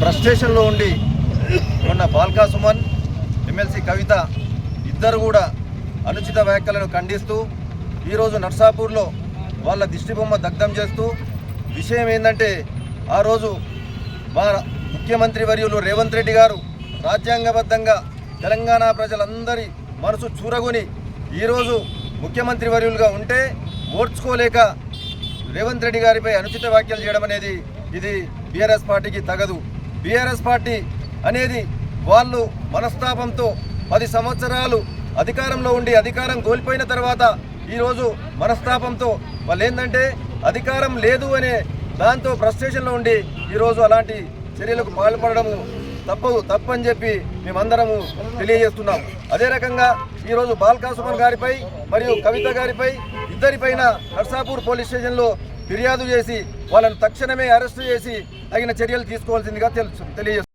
ఫ్రస్ట్రేషన్లో ఉండి ఉన్న బాల్కా సుమన్ ఎమ్మెల్సీ కవిత ఇద్దరు కూడా అనుచిత వ్యాఖ్యలను ఖండిస్తూ ఈరోజు నర్సాపూర్లో వాళ్ళ దిష్టిబొమ్మ దగ్ధం చేస్తూ విషయం ఏంటంటే ఆ రోజు మా ముఖ్యమంత్రి వర్యులు రేవంత్ రెడ్డి గారు రాజ్యాంగబద్ధంగా తెలంగాణ ప్రజలందరి మనసు చూరగొని ఈరోజు ముఖ్యమంత్రి వర్యులుగా ఉంటే ఓడ్చుకోలేక రేవంత్ రెడ్డి గారిపై అనుచిత వ్యాఖ్యలు చేయడం అనేది ఇది బీఆర్ఎస్ పార్టీకి తగదు. బీఆర్ఎస్ పార్టీ అనేది వాళ్ళు మనస్తాపంతో పది సంవత్సరాలు అధికారంలో ఉండి అధికారం కోల్పోయిన తర్వాత ఈరోజు మనస్తాపంతో వాళ్ళు ఏంటంటే అధికారం లేదు అనే దాంతో ఫ్రస్ట్రేషన్లో ఉండి ఈరోజు అలాంటి చర్యలకు పాల్పడడము తప్పదు తప్పని చెప్పి మేమందరము తెలియజేస్తున్నాం. అదే రకంగా ఈరోజు బాల్కా సుమన్ గారిపై మరియు కవిత గారిపై ఇద్దరిపైన నర్సాపూర్ పోలీస్ స్టేషన్లో ఫిర్యాదు చేసి వాళ్ళను తక్షణమే అరెస్టు చేసి తగిన చర్యలు తీసుకోవాల్సిందిగా తెలుసు తెలియజేస్తుంది